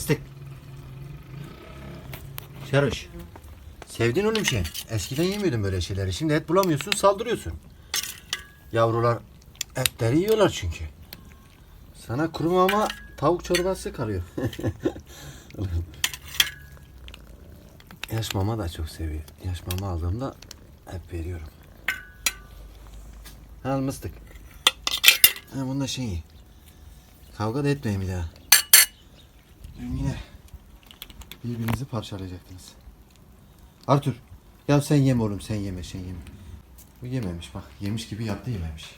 Mıstık. Sarış. Sevdin oğlum şey. Eskiden yemiyordun böyle şeyleri. Şimdi et bulamıyorsun saldırıyorsun. Yavrular etleri yiyorlar çünkü. Sana kuru mama tavuk çorbası kalıyor. Yaş mama da çok seviyor. Yaş mama aldığımda hep veriyorum. Al mıstık. Ha bunda şey. Kavga da etmeyin bir daha. Dün yine birbirinizi parçalayacaktınız. Artur. Ya sen yeme oğlum sen yeme sen yeme. Bu yememiş bak yemiş gibi yaptı yememiş.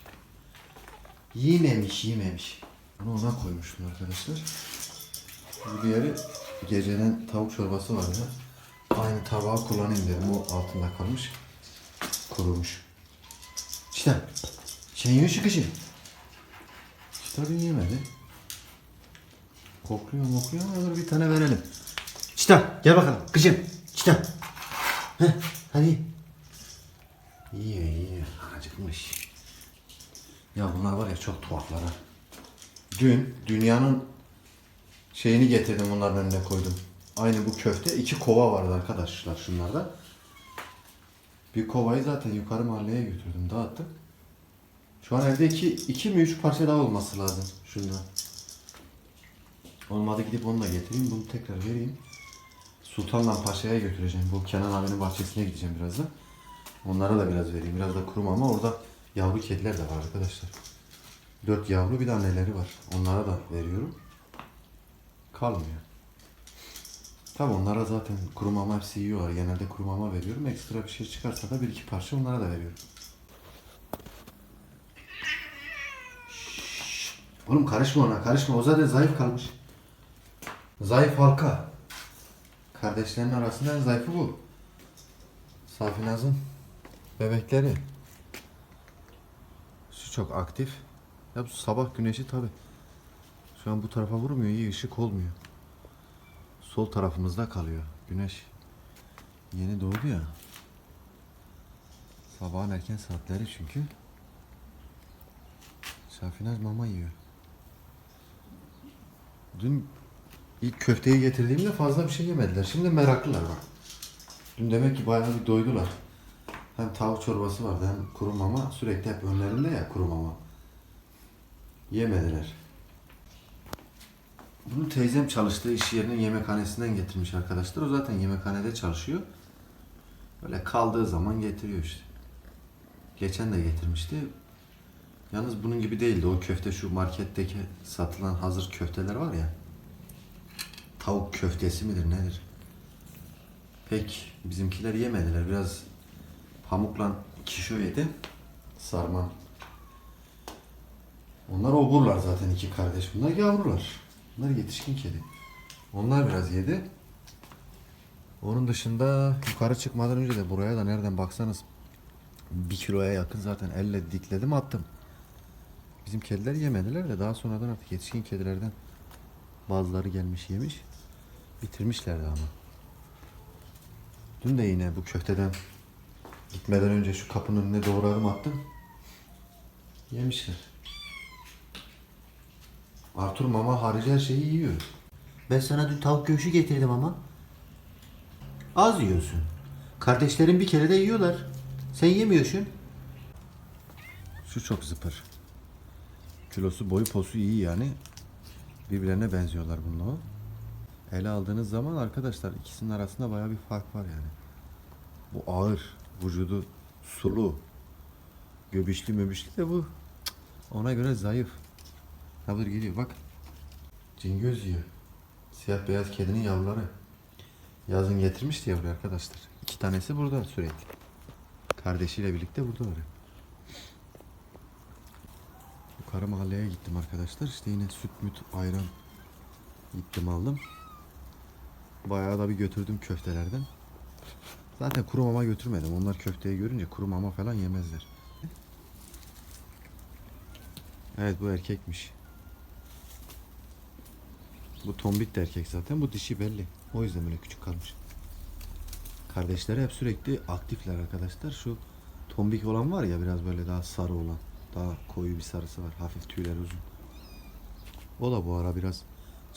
Yememiş yememiş. Bunu ona koymuştum arkadaşlar. Bu diğeri geceden tavuk çorbası vardı. Aynı tabağı kullanayım dedim. O altında kalmış. Kurumuş. İşte. Sen yiyor şu kışı. İşte yemedi. Kokluyor mokluyor ama dur bir tane verelim. İşte gel bakalım kızım. İşte. Heh, hadi. Yiyor yiyor. Acıkmış. Ya bunlar var ya çok tuhaflar ha. Dün dünyanın şeyini getirdim bunların önüne koydum. Aynı bu köfte. iki kova vardı arkadaşlar şunlarda. Bir kovayı zaten yukarı mahalleye götürdüm dağıttım. Şu an evde iki, iki mi üç parça daha olması lazım şundan. Olmadı gidip onu da getireyim. Bunu tekrar vereyim. Sultanla Paşa'ya götüreceğim. Bu Kenan abinin bahçesine gideceğim birazdan. Onlara da biraz vereyim. Biraz da kurum ama orada yavru kediler de var arkadaşlar. Dört yavru bir de anneleri var. Onlara da veriyorum. Kalmıyor. Tabi onlara zaten kuru mama hepsi yiyorlar. Genelde kuru mama veriyorum. Ekstra bir şey çıkarsa da bir iki parça onlara da veriyorum. Şşş. Oğlum karışma ona karışma. O zaten zayıf kalmış. Zayıf halka. Kardeşlerinin arasında en zayıfı bu. Safinaz'ın bebekleri. Şu çok aktif. Ya bu sabah güneşi tabi. Şu an bu tarafa vurmuyor. iyi ışık olmuyor. Sol tarafımızda kalıyor. Güneş yeni doğdu ya. Sabahın erken saatleri çünkü. Safinaz mama yiyor. Dün ilk köfteyi getirdiğimde fazla bir şey yemediler. Şimdi meraklılar bak. Dün demek ki bayağı bir doydular. Hem tavuk çorbası vardı hem kuru mama. Sürekli hep önlerinde ya kuru mama. Yemediler. Bunu teyzem çalıştığı iş yerinin yemekhanesinden getirmiş arkadaşlar. O zaten yemekhanede çalışıyor. Böyle kaldığı zaman getiriyor işte. Geçen de getirmişti. Yalnız bunun gibi değildi. O köfte şu marketteki satılan hazır köfteler var ya. Tavuk köftesi midir nedir? Pek bizimkiler yemediler. Biraz pamukla kişo yedi. Sarma. Onlar oburlar zaten iki kardeş. Bunlar yavrular. Bunlar yetişkin kedi. Onlar biraz yedi. Onun dışında yukarı çıkmadan önce de buraya da nereden baksanız bir kiloya yakın zaten elle dikledim attım. Bizim kediler yemediler de daha sonradan artık yetişkin kedilerden bazıları gelmiş yemiş. Bitirmişlerdi ama. Dün de yine bu köfteden gitmeden önce şu kapının önüne doğrarım attım. Yemişler. Artur mama harici her şeyi yiyor. Ben sana dün tavuk göğsü getirdim ama. Az yiyorsun. Kardeşlerin bir kere de yiyorlar. Sen yemiyorsun. Şu çok zıpır. Kilosu boyu posu iyi yani. Birbirlerine benziyorlar bununla. Ele aldığınız zaman arkadaşlar ikisinin arasında baya bir fark var yani. Bu ağır, vücudu sulu, göbüşlü möbüşlü de bu ona göre zayıf. Dur geliyor bak. Cingöz yiyor. Siyah beyaz kedinin yavruları. Yazın getirmişti yavru arkadaşlar. İki tanesi burada sürekli. Kardeşiyle birlikte burada var. Yukarı mahalleye gittim arkadaşlar. İşte yine süt müt ayran gittim aldım. Bayağı da bir götürdüm köftelerden. Zaten kuru mama götürmedim. Onlar köfteyi görünce kuru mama falan yemezler. Evet bu erkekmiş. Bu tombik de erkek zaten. Bu dişi belli. O yüzden böyle küçük kalmış. Kardeşleri hep sürekli aktifler arkadaşlar. Şu tombik olan var ya biraz böyle daha sarı olan. Daha koyu bir sarısı var. Hafif tüyleri uzun. O da bu ara biraz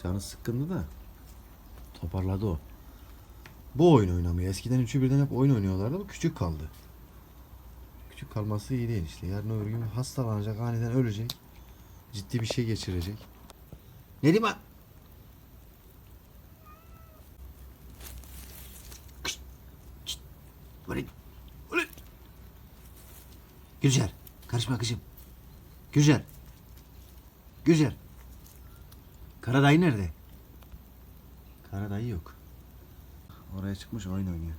canı sıkkındı da Toparladı o. Bu oyun oynamıyor. Eskiden üçü birden hep oyun oynuyorlardı. Bu küçük kaldı. Küçük kalması iyi değil işte. Yarın öbür gün hastalanacak, aniden ölecek. Ciddi bir şey geçirecek. Neriman! Gülcer, karışma kızım. Gülcer. Gülcer. Karadayı nerede? Karadayı yok. Oraya çıkmış oyun oynuyor.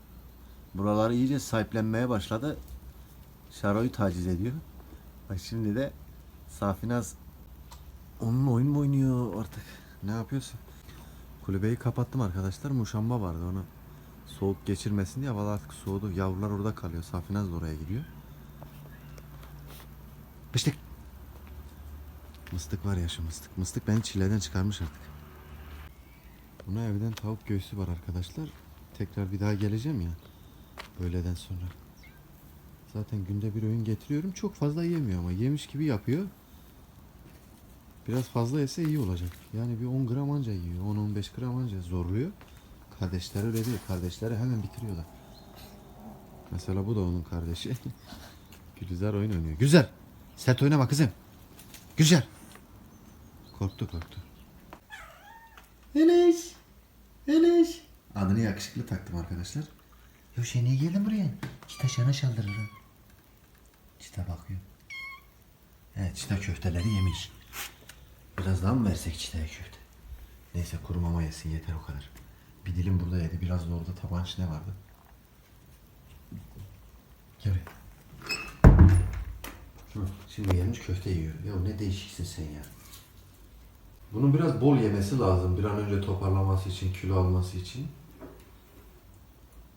Buraları iyice sahiplenmeye başladı. Şaro'yu taciz ediyor. Bak şimdi de Safinaz onun oyun mu oynuyor artık? Ne yapıyorsa. Kulübeyi kapattım arkadaşlar. Muşamba vardı onu. Soğuk geçirmesin diye havalar artık soğudu. Yavrular orada kalıyor. Safinaz da oraya gidiyor. Mıstık. Mıstık var ya şu mıstık. Mıstık beni çileden çıkarmış artık. Buna evden tavuk göğsü var arkadaşlar. Tekrar bir daha geleceğim ya. Öğleden sonra. Zaten günde bir öğün getiriyorum. Çok fazla yemiyor ama yemiş gibi yapıyor. Biraz fazla yese iyi olacak. Yani bir 10 gram anca yiyor. 10-15 gram anca zorluyor. Kardeşleri öyle değil. Kardeşleri hemen bitiriyorlar. Mesela bu da onun kardeşi. Gülizar oyun oynuyor. Güzel. Sert oynama kızım. Güzel. Korktu korktu. Enes. Enes. Adını yakışıklı taktım arkadaşlar. Ya şey niye geldin buraya? Çita şana şaldırır. Çita bakıyor. Evet çita köfteleri yemiş. Biraz daha mı versek çitaya köfte? Neyse kuru mama yesin yeter o kadar. Bir dilim burada yedi. Biraz da orada taban içinde vardı. Gel buraya. Hı, Şimdi gelmiş köfte yiyor. Ya ne değişiksin sen ya. Bunun biraz bol yemesi lazım. Bir an önce toparlaması için, kilo alması için.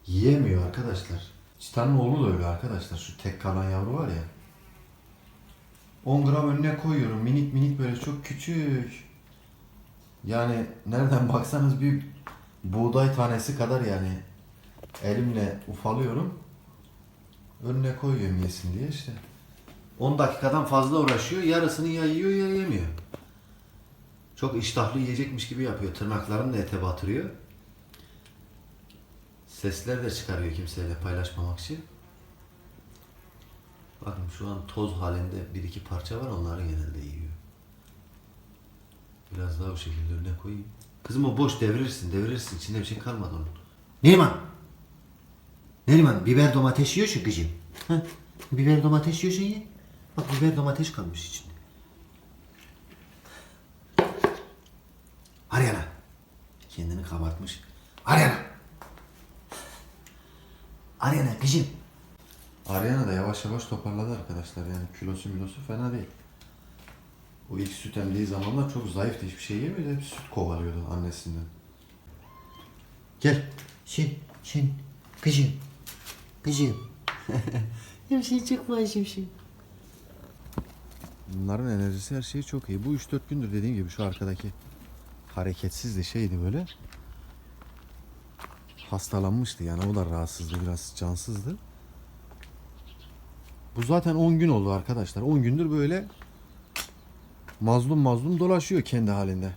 Yiyemiyor arkadaşlar. Çitanın oğlu da öyle arkadaşlar. Şu tek kalan yavru var ya. 10 gram önüne koyuyorum. Minik minik böyle çok küçük. Yani nereden baksanız bir buğday tanesi kadar yani. Elimle ufalıyorum. Önüne koyuyorum yesin diye işte. 10 dakikadan fazla uğraşıyor. Yarısını ya yiyor ya yemiyor. Çok iştahlı yiyecekmiş gibi yapıyor. Tırnaklarını da ete batırıyor. Sesler de çıkarıyor kimseyle paylaşmamak için. Bakın şu an toz halinde bir iki parça var onları genelde yiyor. Biraz daha bu şekilde önüne koyayım. Kızım o boş devirirsin devirirsin içinde bir şey kalmadı onun. Neriman. Neriman biber domates yiyorsun kızım. Ha? Biber domates yiyorsun ye. Bak biber domates kalmış içinde. Aryana. Kendini kabartmış. Aryana. Arena kızım. Aryana da yavaş yavaş toparladı arkadaşlar. Yani kilosu milosu fena değil. O ilk süt emdiği zamanlar çok zayıftı. Hiçbir şey yemiyordu. Hep süt kovalıyordu annesinden. Gel. Şin, şin. Kızım. Kızım. ya çok başım şey. Bunların enerjisi her şeyi çok iyi. Bu 3-4 gündür dediğim gibi şu arkadaki hareketsizdi şeydi böyle. Hastalanmıştı yani o da rahatsızdı biraz cansızdı. Bu zaten 10 gün oldu arkadaşlar. 10 gündür böyle mazlum mazlum dolaşıyor kendi halinde.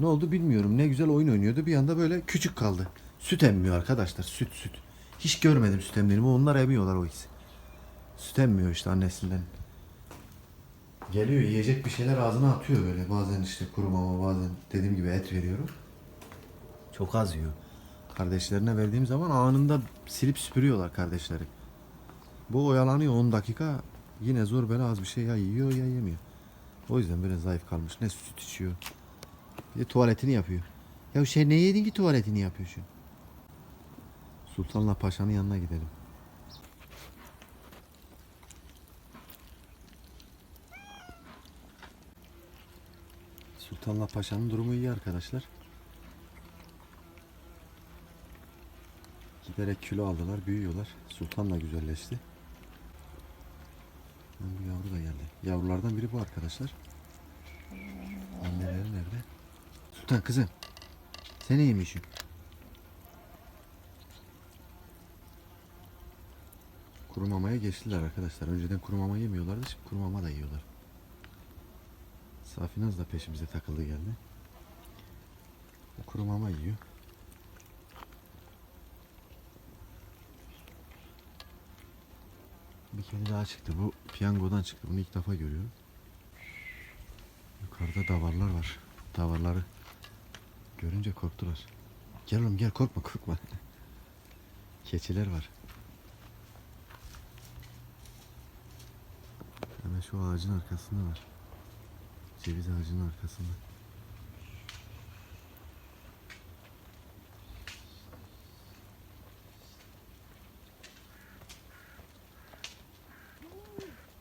Ne oldu bilmiyorum. Ne güzel oyun oynuyordu. Bir anda böyle küçük kaldı. Süt emmiyor arkadaşlar. Süt süt. Hiç görmedim süt emdiğini. Onlar emiyorlar o ikisi. Süt emmiyor işte annesinden. Geliyor yiyecek bir şeyler ağzına atıyor böyle. Bazen işte kuru mama bazen dediğim gibi et veriyorum. Çok az yiyor. Kardeşlerine verdiğim zaman anında silip süpürüyorlar kardeşleri. Bu oyalanıyor 10 dakika. Yine zor bela az bir şey ya yiyor ya yemiyor. O yüzden böyle zayıf kalmış. Ne süt içiyor. Bir de tuvaletini yapıyor. Ya şey ne yedin ki tuvaletini yapıyorsun? Sultanla Paşa'nın yanına gidelim. Sultanla Paşa'nın durumu iyi arkadaşlar. Giderek kilo aldılar, büyüyorlar. Sultan da güzelleşti. Bu yavru da geldi. Yavrulardan biri bu arkadaşlar. Anneleri nerede? Sultan kızım. Sen ne yemişsin? Kuru mamaya geçtiler arkadaşlar. Önceden kuru mama yemiyorlardı. Şimdi kuru mama da yiyorlar. Safinaz da peşimize takıldı geldi. Bu kuru mama yiyor. Bir kedi daha çıktı. Bu piyangodan çıktı. Bunu ilk defa görüyorum. Yukarıda davarlar var. Davarları görünce korktular. Gel oğlum gel korkma korkma. Keçiler var. Hemen şu ağacın arkasında var. Ceviz ağacının arkasında.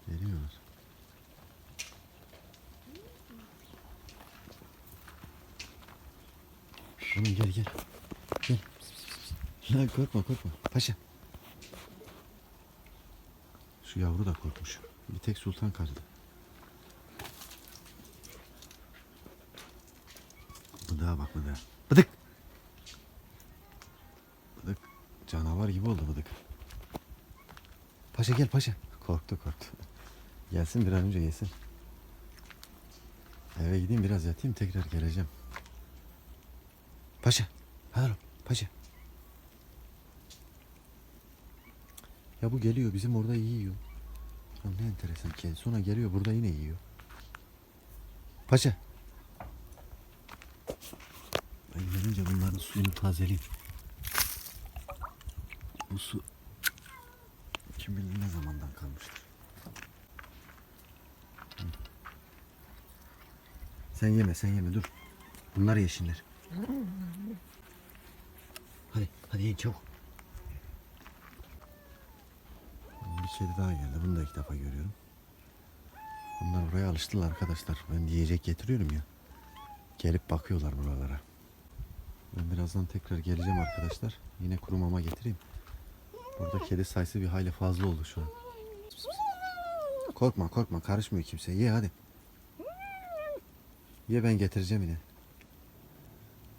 Geliyorlar. Oğlum gel gel. Gel. Lan korkma korkma. Paşa. Şu yavru da korkmuş. Bir tek sultan kaçtı. Bıdığa bak bıdığa. Bıdık. Bıdık. Canavar gibi oldu bıdık. Paşa gel paşa. Korktu korktu. Gelsin bir an önce yesin. Eve gideyim biraz yatayım tekrar geleceğim. Paşa. Hadi paşa. Ya bu geliyor bizim orada yiyor. Ya ne enteresan ki. Sonra geliyor burada yine yiyor. Paşa. Ben gelince bunların suyunu tazeleyeyim. Bu su kim bilir ne zamandan kalmıştır. Sen yeme sen yeme dur. Bunlar yeşiller. Hadi hadi yiyin çabuk. Bir kedi daha geldi. Bunu da ilk defa görüyorum. Bunlar buraya alıştılar arkadaşlar. Ben yiyecek getiriyorum ya. Gelip bakıyorlar buralara. Ben birazdan tekrar geleceğim arkadaşlar. Yine kuru mama getireyim. Burada kedi sayısı bir hayli fazla oldu şu an. Korkma korkma karışmıyor kimse. Ye hadi. Ye ben getireceğim yine.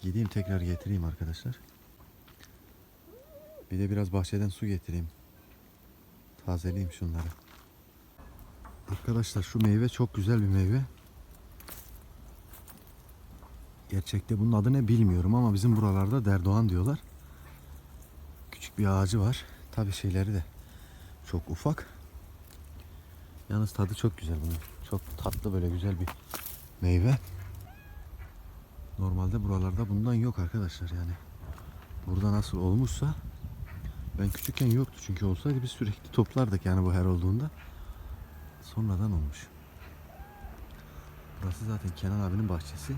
Gideyim tekrar getireyim arkadaşlar. Bir de biraz bahçeden su getireyim. Tazeleyeyim şunları. Arkadaşlar şu meyve çok güzel bir meyve. Gerçekte bunun adı ne bilmiyorum ama bizim buralarda derdoğan diyorlar. Küçük bir ağacı var. Tabi şeyleri de çok ufak. Yalnız tadı çok güzel bunun. Çok tatlı böyle güzel bir meyve. Normalde buralarda bundan yok arkadaşlar yani. Burada nasıl olmuşsa ben küçükken yoktu çünkü olsaydı biz sürekli toplardık yani bu her olduğunda. Sonradan olmuş. Burası zaten Kenan abinin bahçesi.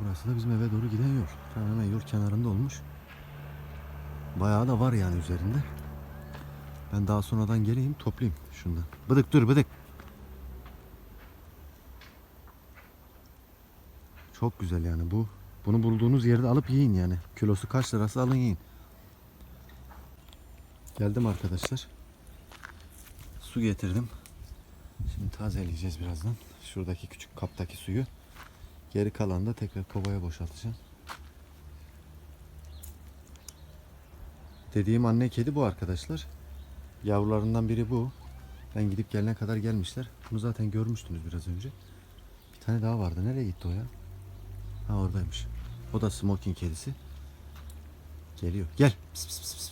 Burası da bizim eve doğru giden yol. Hemen yol kenarında olmuş. Bayağı da var yani üzerinde. Ben daha sonradan geleyim toplayayım şundan. Bıdık dur bıdık. Çok güzel yani bu. Bunu bulduğunuz yerde alıp yiyin yani. Kilosu kaç lirası alın yiyin. Geldim arkadaşlar. Su getirdim. Şimdi tazeleyeceğiz birazdan. Şuradaki küçük kaptaki suyu. Geri kalan da tekrar kovaya boşaltacağım. Dediğim anne kedi bu arkadaşlar. Yavrularından biri bu. Ben gidip gelene kadar gelmişler. Bunu zaten görmüştünüz biraz önce. Bir tane daha vardı. Nereye gitti o ya? Ha oradaymış. O da smoking kedisi. Geliyor. Gel. Pis pis pis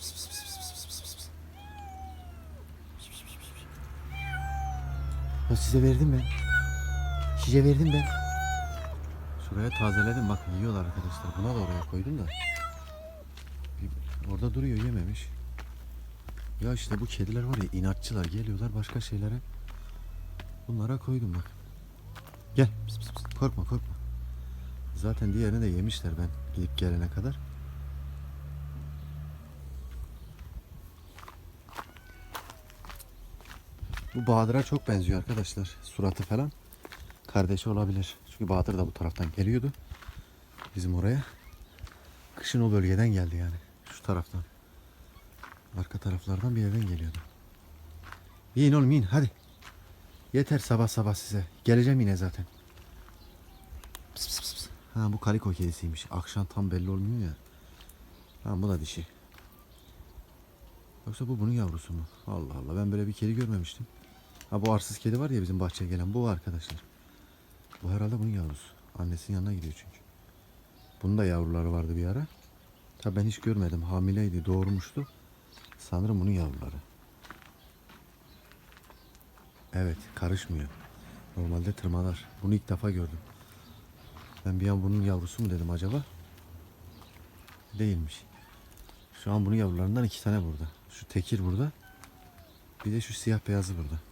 Ya size verdim ben. Size verdim ben. Şuraya tazeledim bak yiyorlar arkadaşlar. Buna da oraya koydum da. Orada duruyor yememiş. Ya işte bu kediler var ya inatçılar geliyorlar başka şeylere. Bunlara koydum bak. Gel. Pıs pıs pıs. Korkma korkma. Zaten diğerini de yemişler ben gidip gelene kadar. Bu Bahadır'a çok benziyor arkadaşlar. Suratı falan. Kardeşi olabilir. Çünkü Bahadır da bu taraftan geliyordu. Bizim oraya. Kışın o bölgeden geldi yani. Şu taraftan. Arka taraflardan bir yerden geliyordu. Yiyin oğlum yiyin hadi. Yeter sabah sabah size. Geleceğim yine zaten. Pıs pıs pıs. Ha bu kaliko kedisiymiş. Akşam tam belli olmuyor ya. Ha bu da dişi. Yoksa bu bunun yavrusu mu? Allah Allah ben böyle bir kedi görmemiştim. Ha bu arsız kedi var ya bizim bahçeye gelen bu arkadaşlar. Bu herhalde bunun yavrusu. Annesinin yanına gidiyor çünkü. Bunun da yavruları vardı bir ara. Tabi ben hiç görmedim. Hamileydi, doğurmuştu. Sanırım bunun yavruları. Evet, karışmıyor. Normalde tırmalar. Bunu ilk defa gördüm. Ben bir an bunun yavrusu mu dedim acaba? Değilmiş. Şu an bunun yavrularından iki tane burada. Şu tekir burada. Bir de şu siyah beyazı burada.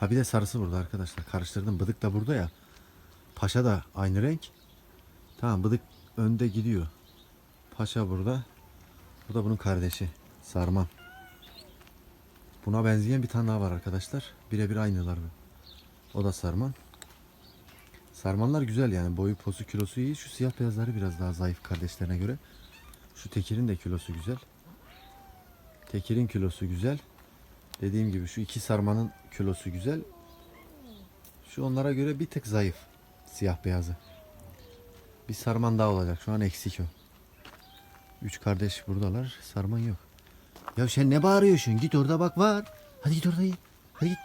Ha bir de sarısı burada arkadaşlar. Karıştırdım. Bıdık da burada ya. Paşa da aynı renk. Tamam bıdık önde gidiyor. Paşa burada. Bu da bunun kardeşi. Sarman. Buna benzeyen bir tane daha var arkadaşlar. Birebir aynılar bu. O da sarman. Sarmanlar güzel yani. Boyu, posu, kilosu iyi. Şu siyah beyazları biraz daha zayıf kardeşlerine göre. Şu tekirin de kilosu güzel. Tekirin kilosu güzel. Dediğim gibi şu iki sarmanın kilosu güzel. Şu onlara göre bir tık zayıf. Siyah beyazı. Bir sarman daha olacak. Şu an eksik o. Üç kardeş buradalar. Sarman yok. Ya sen ne bağırıyorsun? Git orada bak var. Hadi git orada. Hadi git.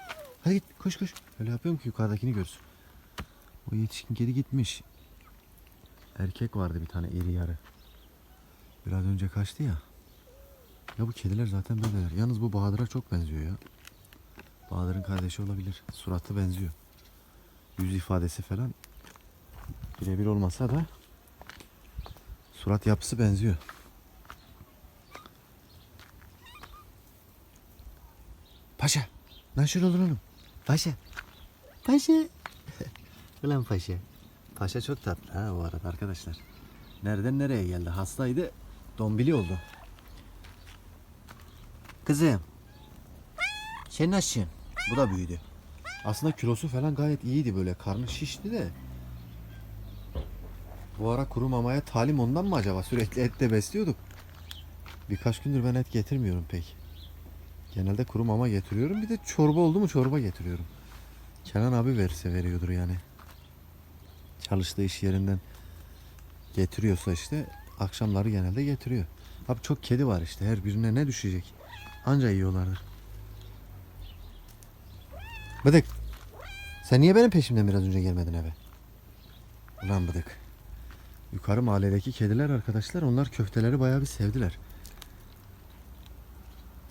Hadi git. Koş koş. Öyle yapıyorum ki yukarıdakini görsün. O yetişkin kedi gitmiş. Erkek vardı bir tane iri yarı. Biraz önce kaçtı ya. Ya bu kediler zaten böyleler. Yalnız bu Bahadır'a çok benziyor ya. Bahadır'ın kardeşi olabilir. Suratı benziyor. Yüz ifadesi falan birebir olmasa da surat yapısı benziyor. Paşa. Nasıl olur oğlum? Paşa. Paşa. Ulan paşa. Paşa çok tatlı ha bu arada arkadaşlar. Nereden nereye geldi? Hastaydı. Dombili oldu. Kızım. Nasılsın? Bu da büyüdü. Aslında kilosu falan gayet iyiydi böyle. Karnı şişti de. Bu ara kuru mamaya talim ondan mı acaba? Sürekli et de besliyorduk. Birkaç gündür ben et getirmiyorum pek. Genelde kuru mama getiriyorum. Bir de çorba oldu mu çorba getiriyorum. Kenan abi verirse veriyordur yani. Çalıştığı iş yerinden getiriyorsa işte akşamları genelde getiriyor. Abi çok kedi var işte her birine ne düşecek? Anca yiyorlardır. Bıdık. Sen niye benim peşimden biraz önce gelmedin eve? Ulan bıdık. Yukarı mahalledeki kediler arkadaşlar onlar köfteleri bayağı bir sevdiler.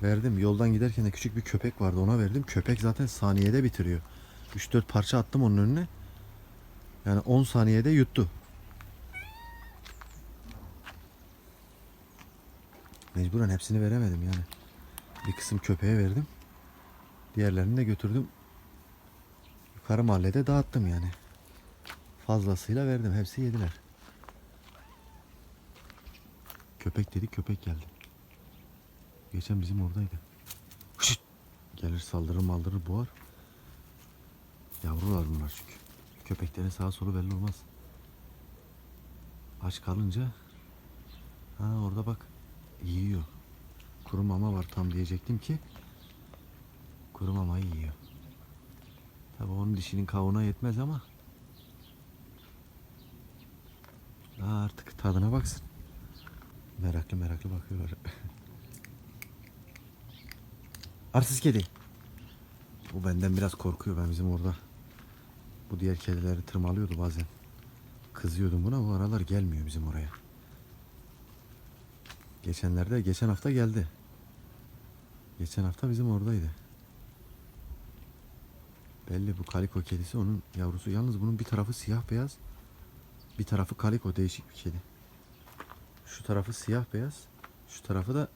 Verdim. Yoldan giderken de küçük bir köpek vardı ona verdim. Köpek zaten saniyede bitiriyor. 3-4 parça attım onun önüne. Yani 10 saniyede yuttu. Mecburen hepsini veremedim yani. Bir kısım köpeğe verdim. Diğerlerini de götürdüm. Yukarı mahallede dağıttım yani. Fazlasıyla verdim. Hepsi yediler. Köpek dedik köpek geldi. Geçen bizim oradaydı. Hışt! Gelir saldırır maldırır boğar. Yavrular bunlar çünkü. Köpeklerin sağa solu belli olmaz. Aç kalınca ha orada bak yiyor. Kuru mama var tam diyecektim ki kuru mamayı yiyor. Tabi onun dişinin kavuğuna yetmez ama Aa, artık tadına baksın. Meraklı meraklı bakıyorlar. Arsız kedi. Bu benden biraz korkuyor. Ben bizim orada bu diğer kedileri tırmalıyordu bazen. Kızıyordum buna. Bu aralar gelmiyor bizim oraya. Geçenlerde, geçen hafta geldi. Geçen hafta bizim oradaydı. Belli bu kaliko kedisi onun yavrusu. Yalnız bunun bir tarafı siyah beyaz. Bir tarafı kaliko değişik bir kedi. Şu tarafı siyah beyaz. Şu tarafı da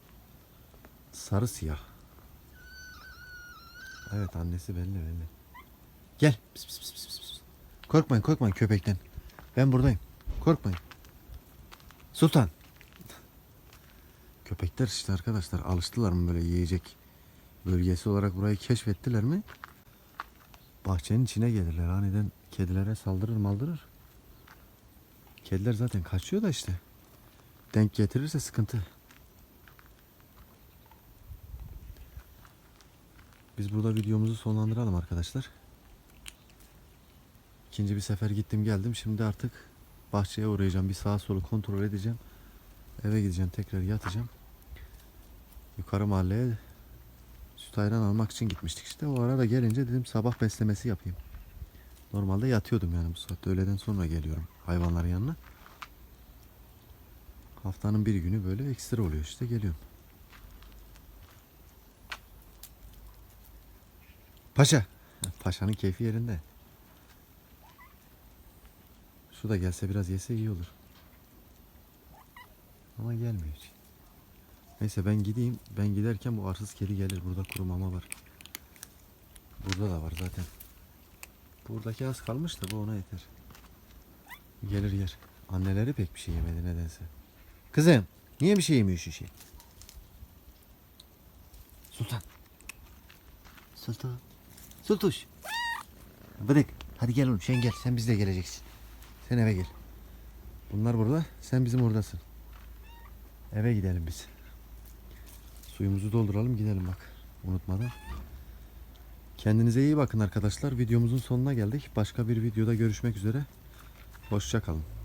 sarı siyah. Evet annesi belli belli. Gel. Pis, pis, pis, pis. Korkmayın korkmayın köpekten. Ben buradayım. Korkmayın. Sultan. Köpekler işte arkadaşlar alıştılar mı böyle yiyecek bölgesi olarak burayı keşfettiler mi? Bahçenin içine gelirler. Aniden kedilere saldırır maldırır. Kediler zaten kaçıyor da işte. Denk getirirse sıkıntı. Biz burada videomuzu sonlandıralım arkadaşlar. İkinci bir sefer gittim geldim. Şimdi artık bahçeye uğrayacağım. Bir sağa solu kontrol edeceğim. Eve gideceğim. Tekrar yatacağım. Yukarı mahalleye süt ayran almak için gitmiştik işte. O arada gelince dedim sabah beslemesi yapayım. Normalde yatıyordum yani bu saatte. Öğleden sonra geliyorum hayvanların yanına. Haftanın bir günü böyle ekstra oluyor işte geliyorum. Paşa. Paşanın keyfi yerinde. Su da gelse biraz yese iyi olur. Ama gelmiyor hiç. Neyse ben gideyim. Ben giderken bu arsız kedi gelir. Burada kuru mama var. Burada da var zaten. Buradaki az kalmış da bu ona yeter. Gelir yer. Anneleri pek bir şey yemedi nedense. Kızım niye bir şey yemiyorsun şey? Sultan. Sultan. Sultuş. Bıdık. Hadi gel oğlum sen gel. Sen bizle geleceksin. Sen eve gel. Bunlar burada. Sen bizim oradasın. Eve gidelim biz. Suyumuzu dolduralım gidelim bak. Unutmadan. Kendinize iyi bakın arkadaşlar. Videomuzun sonuna geldik. Başka bir videoda görüşmek üzere. Hoşça kalın.